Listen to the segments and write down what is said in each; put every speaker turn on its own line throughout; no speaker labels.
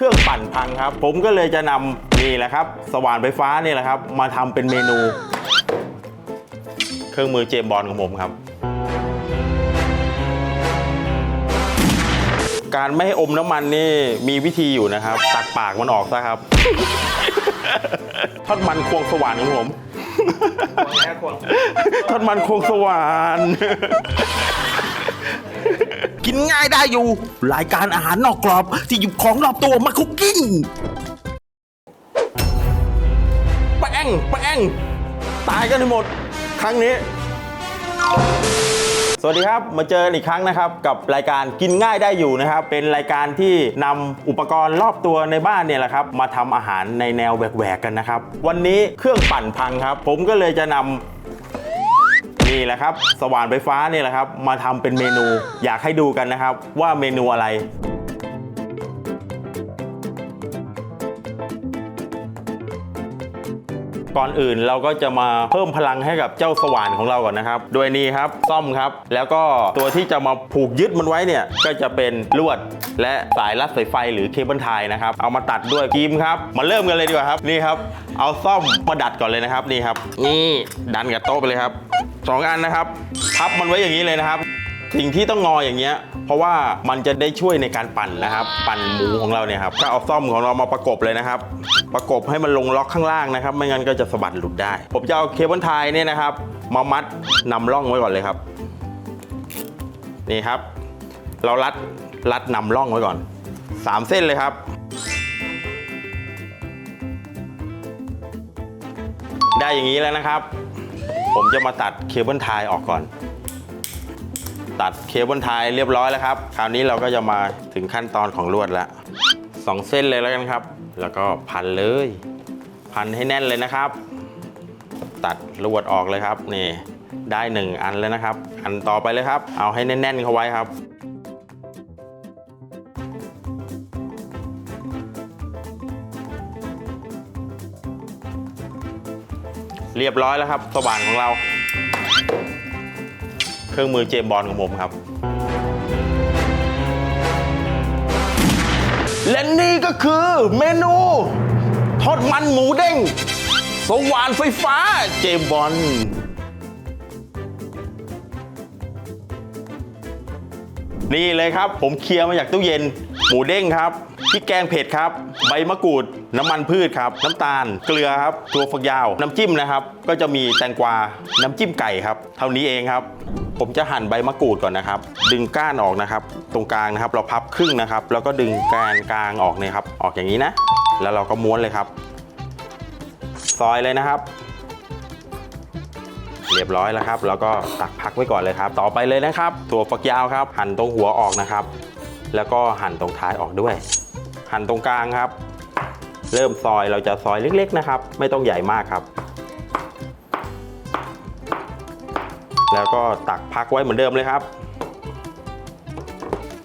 เครื่องปั่นพังครับ ผมก็เลยจะนำนี่แหละครับ สว่านไฟฟ้านี่แหละครับ มาทำเป็นเมนู เครื่องมือเจมส์บอลของผมครับการไม่ให้อมน้ำมันนี่มีวิธีอยู่นะครับ ตักปากมันออกซะครับ ทอดมันควงสว่านของผมทอดมันควงสว่าน
กินง่ายได้อยู่ รายการอาหารนอกกรอบที่หยิบของรอบตัวมาคุกกิ้ง
แป้งแป้งตายกันทั้งหมด ครั้งนี้ สวัสดีครับ มาเจอกันอีกครั้งนะครับ กับรายการกินง่ายได้อยู่นะครับ เป็นรายการที่นำอุปกรณ์รอบตัวในบ้านเนี่ยแหละครับ มาทำอาหารในแนวแหวกๆกันนะครับ วันนี้เครื่องปั่นพังครับ ผมก็เลยจะนำ นี่แหละครับ สว่านไฟฟ้าเนี่ยแหละครับ มาทำเป็นเมนูอยากให้ดูกันนะครับ ว่าเมนูอะไรก่อนอื่นเราก็จะมาเพิ่มพลังให้กับเจ้าสว่านของเราก่อนนะครับ โดยนี้ครับซ่อมครับ แล้วก็ตัวที่จะมาผูกยึดมันไว้เนี่ย ก็จะเป็นลวดและสายรัดสายไฟหรือเคเบิลไทยนะครับ เอามาตัดด้วยกีมครับ มาเริ่มกันเลยดีกว่าครับ นี่ครับ เอาซ่อมมาดัดก่อนเลยนะครับ นี่ครับ นี่ดันกับโต๊ะไปเลยครับ สองอันนะครับ พับมันไว้อย่างนี้เลยนะครับ สิ่งที่ต้องงออย่างเงี้ย เพราะว่ามันจะได้ช่วยในการปั่นนะครับ ปั่นหมูของเราเนี่ยครับก็เอาซ่อมของเรามาประกบเลยนะครับ ประกบให้มันลงล็อกข้างล่างนะครับ ไม่งั้นก็จะสะบัดหลุดได้ ผมจะเอาเคเบิลไทยเนี่ยนะครับ มามัดนำร่องไว้ก่อนเลยครับ นี่ครับ เรารัดรัดนำร่องไว้ก่อน 3 เส้นเลยครับได้อย่างนี้แล้วนะครับ ผมจะมาตัดเคเบิลไทยออกก่อน ตัดเคเบิลไทยเรียบร้อยแล้วครับ คราวนี้เราก็จะมาถึงขั้นตอนของลวดแล้วสองเส้นเลยแล้วกันครับ แล้วก็พันเลย พันให้แน่นเลยนะครับ ตัดลวดออกเลยครับนี่ได้หนึ่งอันแล้วนะครับ อันต่อไปเลยครับ เอาให้แน่นๆเข้าไว้ครับ เรียบร้อยแล้วครับสว่านของเรา เครื่องมือเจมบอลของผมครับ และนี่ก็คือเมนูทอดมันหมูเด้ง สว่านไฟฟ้าเจมบอลนี่เลยครับ ผมเคลียร์มาจากตู้เย็น หมูเด้งครับพริกแกงเผ็ดครับ ใบมะกรูด น้ำมันพืชครับ น้ำตาล เกลือครับตัวฝักยาว น้ำจิ้มนะครับ ก็จะมีแตงกวา น้ำจิ้มไก่ครับ เท่านี้เองครับ ผมจะหั่นใบมะกรูดก่อนนะครับ ดึงก้านออกนะครับ ตรงกลางนะครับ เราพับครึ่งนะครับ แล้วก็ดึงแกนกลางออกเนี่ยครับ ออกอย่างนี้นะ แล้วเราก็ม้วนเลยครับ ซอยเลยนะครับ เรียบร้อยแล้วครับ แล้วก็ตักพักไว้ก่อนเลยครับ ต่อไปเลยนะครับถั่วฝักยาวครับ หั่นตรงหัวออกนะครับ แล้วก็หั่นตรงท้ายออกด้วย หั่นตรงกลางครับ เริ่มซอยเราจะซอยเล็ก ๆ นะครับ ไม่ต้องใหญ่มากครับ แล้วก็ตักพักไว้เหมือนเดิมเลยครับ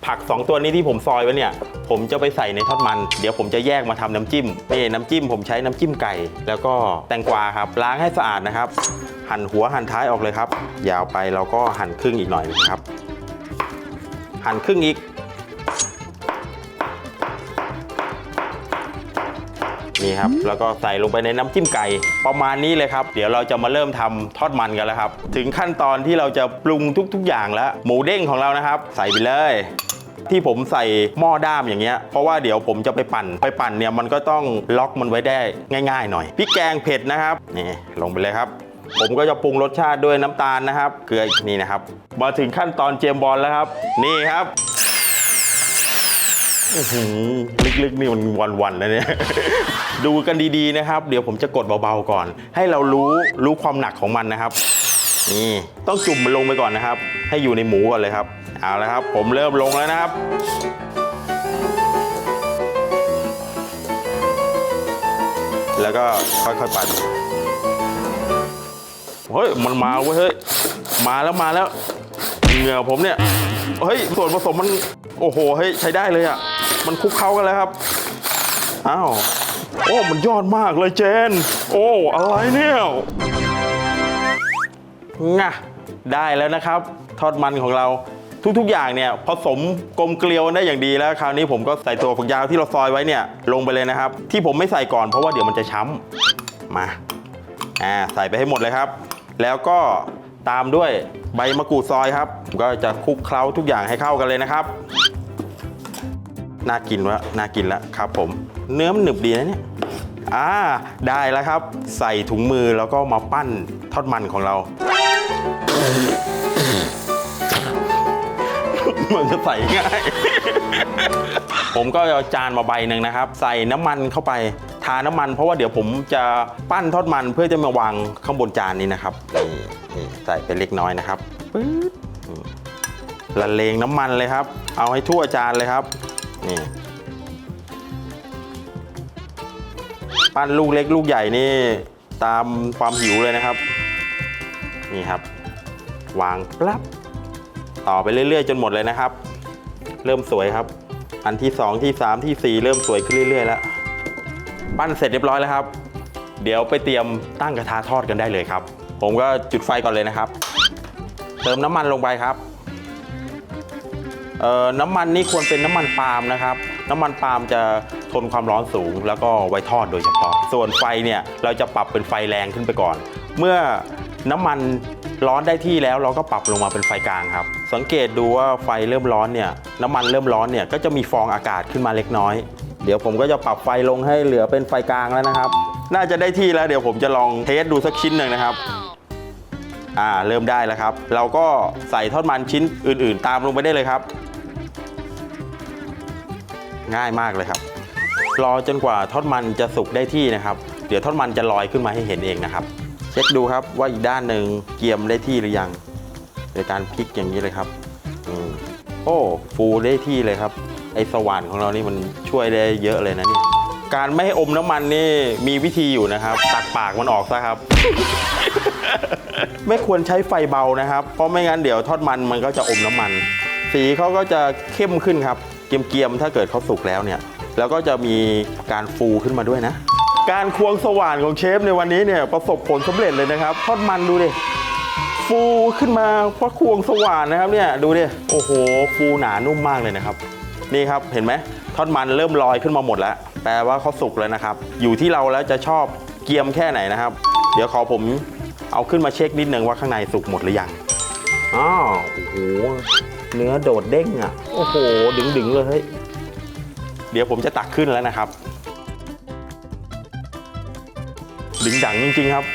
ผัก 2 ตัวนี้ที่ผมซอยไว้เนี่ย ผมจะไปใส่ในทอดมัน เดี๋ยวผมจะแยกมาทำน้ำจิ้มนี่น้ำจิ้มผมใช้น้ำจิ้มไก่ แล้วก็แตงกวาครับ ล้างให้สะอาดนะครับ หั่นหัวหั่นท้ายออกเลยครับ ยาวไปเราก็หั่นครึ่งอีกหน่อยนะครับ หั่นครึ่งอีก นี่ครับ แล้วก็ใส่ลงไปในน้ำจิ้มไก่ประมาณนี้เลยครับ เดี๋ยวเราจะมาเริ่มทำทอดมันกันแล้วครับ ถึงขั้นตอนที่เราจะปรุงทุก ๆ อย่างแล้ว หมูเด้งของเรานะครับ ใส่ไปเลยที่ผมใส่หม้อด้ามอย่างเงี้ย เพราะว่าเดี๋ยวผมจะไปปั่น ไปปั่นเนี่ยมันก็ต้องล็อกมันไว้ได้ง่าย ๆ หน่อยพริกแกงเผ็ดนะครับ นี่ลงไปเลยครับ ผมก็จะปรุงรสชาติด้วยน้ำตาลนะครับ เกลือนี่นะครับ มาถึงขั้นตอนเจมส์บอลแล้วครับ นี่ครับอื้อหือลึกๆนี่มันวันๆนะเนี่ย ดูกันดีๆนะครับ เดี๋ยวผมจะกดเบาๆก่อน ให้เรารู้รู้ความหนักของมันนะครับ นี่ต้องจุ่มมันลงไปก่อนนะครับ ให้อยู่ในหมูก่อนเลยครับเอาละครับ ผมเริ่มลงแล้วนะครับแล้วก็ค่อยๆปั่นเฮ้ย มันมาเว้ย เฮ้ย มาแล้วมาแล้ว เหงื่อผมเนี่ย เฮ้ย ส่วนผสมมัน โอ้โห เฮ้ย ใช้ได้เลยอะ มันคลุกเคล้ากันแล้วครับ อ้าว โอ้ มันยอดมากเลยเจน โอ้ อะไรเนี่ยงะได้แล้วนะครับ ทอดมันของเราทุกๆ อย่างเนี่ยผสมกลมเกลียวได้อย่างดีแล้วคราวนี้ผมก็ใส่ตัวฝักยาวที่เราซอยไว้เนี่ยลงไปเลยนะครับ ที่ผมไม่ใส่ก่อนเพราะว่าเดี๋ยวมันจะช้ำมาอ่าใส่ไปให้หมดเลยครับ แล้วก็ตามด้วยใบมะกรูดซอยครับ ก็จะคลุกเคล้าทุกอย่างให้เข้ากันเลยนะครับ น่ากินวะน่ากินแล้วครับผม เนื้อมันหนึบดีนะเนี่ยอ่าได้แล้วครับ ใส่ถุงมือแล้วก็มาปั้นทอดมันของเรา มันจะใส่ง่าย ผมก็เอาจานมาใบหนึ่งนะครับ ใส่น้ำมันเข้าไปทาน้ำมัน เพราะว่าเดี๋ยวผมจะปั้นทอดมันเพื่อจะมาวางข้างบนจานนี้นะครับนี่ใส่ไปเล็กน้อยนะครับปึ๊ดละเลงน้ำมันเลยครับ เอาให้ทั่วจานเลยครับนี่ ปั้นลูกเล็กลูกใหญ่นี่ตามความหิวเลยนะครับ นี่ครับ วางปั๊บต่อไปเรื่อยๆ จนหมดเลยนะครับ เริ่มสวยครับ อันที่ 2 ที่ 3 ที่ 4 เริ่มสวยขึ้นเรื่อยๆแล้วปั้นเสร็จเรียบร้อยแล้วครับ เดี๋ยวไปเตรียมตั้งกระทะทอดกันได้เลยครับ ผมก็จุดไฟก่อนเลยนะครับ เติมน้ำมันลงไปครับเอ่อน้ำมันนี่ควรเป็นน้ำมันปาล์มนะครับ น้ำมันปาล์มจะ ทนความร้อนสูง แล้วก็ไว้ทอดโดยเฉพาะ ส่วนไฟเนี่ยเราจะปรับเป็นไฟแรงขึ้นไปก่อน เมื่อน้ำมันร้อนได้ที่แล้วเราก็ปรับลงมาเป็นไฟกลางครับ สังเกตดูว่าไฟเริ่มร้อนเนี่ยน้ำมันเริ่มร้อนเนี่ยก็จะมีฟองอากาศขึ้นมาเล็กน้อย เดี๋ยวผมก็จะปรับไฟลงให้เหลือเป็นไฟกลางแล้วนะครับ น่าจะได้ที่แล้วเดี๋ยวผมจะลองเทสดูสักชิ้นหนึ่งนะครับอ่าเริ่มได้แล้วครับ เราก็ใส่ทอดมันชิ้นอื่น ๆ ตามลงไปได้เลยครับ ง่ายมากเลยครับ รอจนกว่าทอดมันจะสุกได้ที่นะครับ เดี๋ยวทอดมันจะลอยขึ้นมาให้เห็นเองนะครับ เช็คดูครับว่าอีกด้านหนึ่งเกียมได้ที่หรือยังโดยการพลิกอย่างนี้เลยครับอโอ้ฟูได้ที่เลยครับ ไอสว่านของเรานี่มันช่วยได้เยอะเลยนะเนี่ยการไม่ให้อมน้ำมันนี่มีวิธีอยู่นะครับตักปากมันออกซะครับ ไม่ควรใช้ไฟเบานะครับ เพราะไม่งั้นเดี๋ยวทอดมันมันก็จะอมน้ำมัน สีเขาก็จะเข้มขึ้นครับเกรียมๆถ้าเกิดเขาสุกแล้วเนี่ย แล้วก็จะมีการฟูขึ้นมาด้วยนะ การควงสว่านของเชฟในวันนี้เนี่ยประสบผลสำเร็จเลยนะครับทอดมันดูดิฟูขึ้นมาเพราะควงสว่านนะครับเนี่ยดูดิโอ้โห ฟูหนานุ่มมากเลยนะครับ นี่ครับเห็นไหมทอดมันเริ่มลอยขึ้นมาหมดแล้ว แปลว่าเขาสุกแล้วนะครับ อยู่ที่เราแล้วจะชอบเกียมแค่ไหนนะครับ เดี๋ยวขอผมเอาขึ้นมาเช็คนิดนึงว่าข้างในสุกหมดหรือยังอ้าวโอ้โหเนื้อโดดเด้งอะ โอ้โห ดึงๆเลยเฮ้ย เดี๋ยวผมจะตักขึ้นแล้วนะครับ ดึงดังจริง ๆ ครับ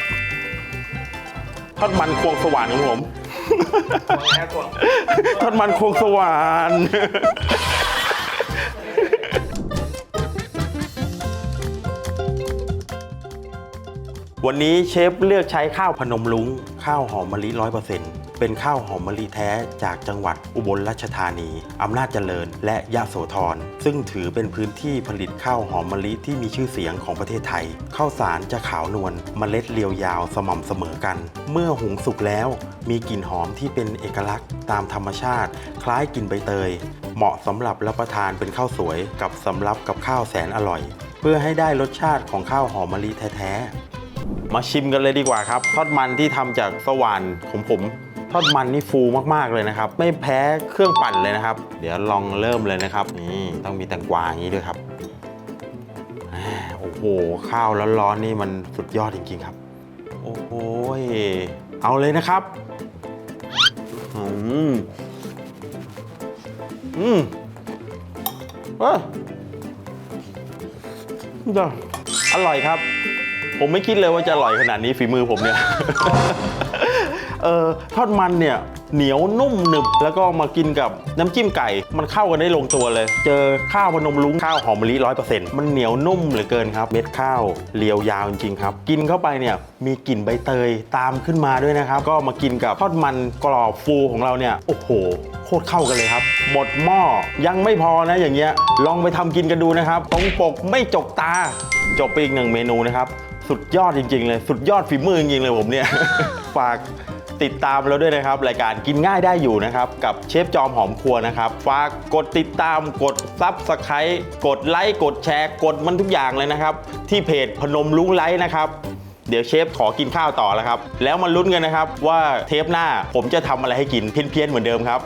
ทอดมันควงสว่านของผมทอดมันควงสว่านวันนี้เชฟเลือกใช้ข้าวพนมลุงข้าวหอมมะลิร้อยเปอร์เซ็นต์ เป็นข้าวหอมมะลิแท้จากจังหวัดอุบลราชธานี อำนาจเจริญ และยะโสธร ซึ่งถือเป็นพื้นที่ผลิตข้าวหอมมะลิที่มีชื่อเสียงของประเทศไทย ข้าวสารจะขาวนวลเมล็ดเรียวยาวสม่ำเสมอกัน เมื่อหุงสุกแล้ว มีกลิ่นหอมที่เป็นเอกลักษณ์ตามธรรมชาติ คล้ายกลิ่นใบเตย เหมาะสำหรับรับประทานเป็นข้าวสวยกับสำรับกับข้าวแสนอร่อย เพื่อให้ได้รสชาติของข้าวหอมมะลิแท้ๆมาชิมกันเลยดีกว่าครับ ทอดมันที่ทำจากสว่านของผม ทอดมันนี่ฟูมากๆเลยนะครับ ไม่แพ้เครื่องปั่นเลยนะครับ เดี๋ยวลองเริ่มเลยนะครับ นี่ต้องมีแตงกวาอย่างนี้ด้วยครับโอ้โหข้าวร้อนๆนี่มันสุดยอดจริงๆครับ โอ้โหเอาเลยนะครับอืมอืมเอ้ยอร่อยครับ ผมไม่คิดเลยว่าจะอร่อยขนาดนี้ฝีมือผมเนี่ย เออทอดมันเนี่ยเหนียวนุ่มหนึบ แล้วก็มากินกับน้ำจิ้มไก่ มันเข้ากันได้ลงตัวเลย เจอข้าวพนมลุงข้าวหอมมะลิร้อยเปอร์เซ็นต์มันเหนียวนุ่มเหลือเกินครับ เม็ดข้าวเรียวยาวจริงๆครับ กินเข้าไปเนี่ยมีกลิ่นใบเตยตามขึ้นมาด้วยนะครับ ก็มากินกับทอดมันกรอบฟูของเราเนี่ยโอ้โหโคตรเข้ากันเลยครับ หมดหม้อยังไม่พอนะอย่างเงี้ยลองไปทำกินกันดูนะครับตรงปกไม่จกตาจบไปอีกหนึ่งเมนูนะครับ สุดยอดจริง ๆ เลย สุดยอดฝีมือจริงๆเลยผมเนี่ย ฝาก ติดตามเราด้วยนะครับ รายการกินง่ายได้อยู่นะครับ กับเชฟจอมหอมครัวนะครับฝากกดติดตามกดซับสไครต์กดไลค์กดแชร์กดมันทุกอย่างเลยนะครับ ที่เพจพนมลุงไลค์นะครับเดี๋ยวเชฟขอกินข้าวต่อแล้วครับ แล้วมาลุ้นกันนะครับว่าเทปหน้าผมจะทำอะไรให้กินเพี้ยนๆเหมือนเดิมครับ